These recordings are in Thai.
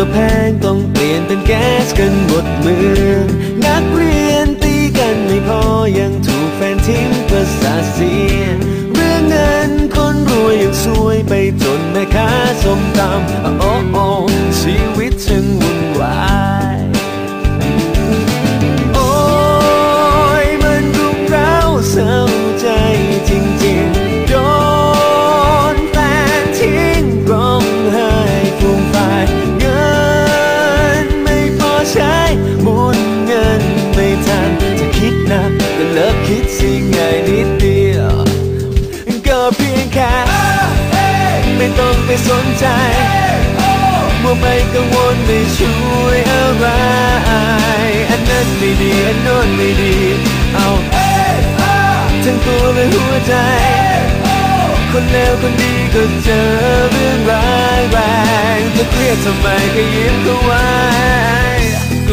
ก็แพงต้องเปลี่ยนเป็นแก๊สกันหมดเมืองนักเรียนตีกันไม่พอยังถูกแฟนทิ้งประสาเสียเรื่องเงินคนรวยยังซวยไปจนแม่ค้าสมตำโอ้โอชีวิตฉัน ใจมัวไปกังวลไม่ช่วยอะไรอันนั้นไม่ดีอันโน้นไม่ดี เอาทั้งตัวและหัวใจ คนเลวคนดีก็เจอเรื่องร้ายแรงจะเครียดทำไมก็ยิ้มเขาไว้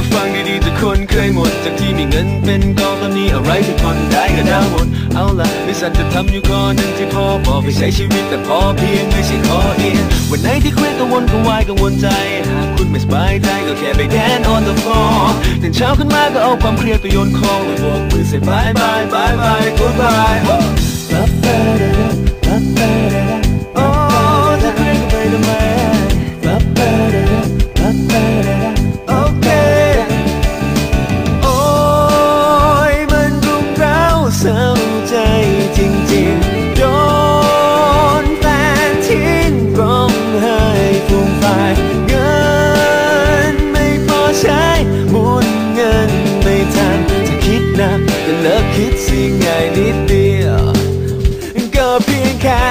ก็ฟังดีๆทุกคนเคยหมด จากที่มีเงินเป็นกองตอนนี้อะไรที่ผ่อนได้ก็ดาวหมด เอาละไม่สันจะทำอยู่ข้อหนึ่งที่พ่อบอกไปใช้ชีวิตแต่พอเพียงไม่ใช่ขอเอียงวันไหนที่เครียดกังวลกังวายกังวลใจ หากคุณไม่สบายใจก็แค่ไปแดน on the floor ตื่นเช้าขึ้นมาก็เอาความเครียดไปโยนคลองเลยบกมือใส่บายบายบายบาย goodbye โอ้ คิดสิง่ายนิดเดียวก็เพียงแค่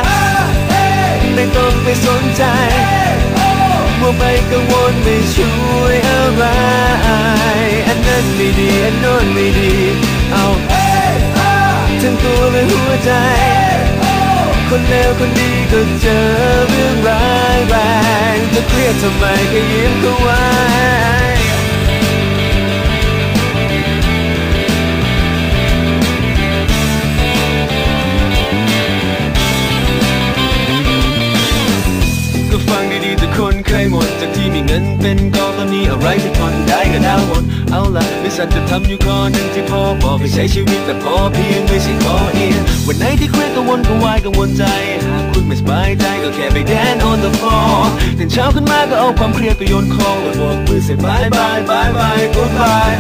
ไม่ต้องไปสนใจมัวไปกังวลไม่ช่วยอะไร อันนั้นไม่ดี อันโน้นไม่ดี เอาทั้งตัวและหัวใจ คนเลวคนดีก็เจอเรื่องร้ายแรงจะเครียดทำไมก็ยิ้มเข้าไว้ ก่อนได้ก็ดาวหมดเอาละไม่สันจะทำอยู่ข้อหนึ่งที่พ่อบอกให้ใช้ชีวิตแต่พอเพียงไม่ใช่ขอเอียงวันไหนที่เครียดกังวลกังวายกังวลใจหากคุณไม่สบายใจก็แค่ไปแดน on the floor ตื่นเช้าขึ้นมาก็เอาความเครียดไปโยนคลองแล้วบอกมือเสียบายบายบายบาย goodbye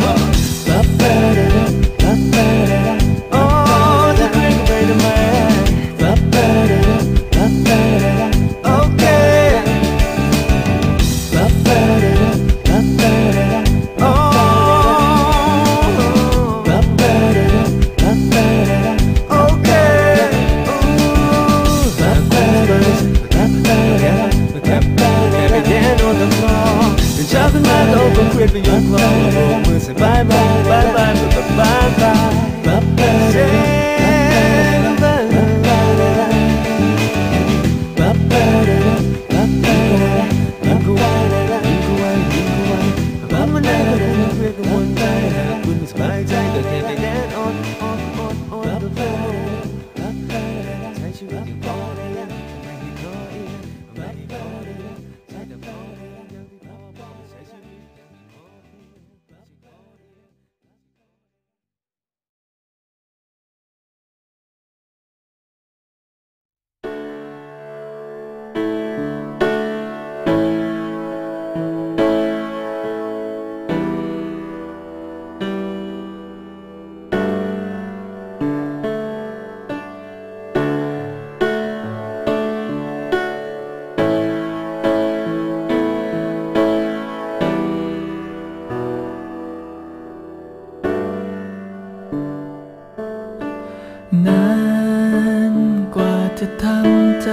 ตื่นเช้าขึ้นมาก็เอาควา นานกว่าจะทำใจ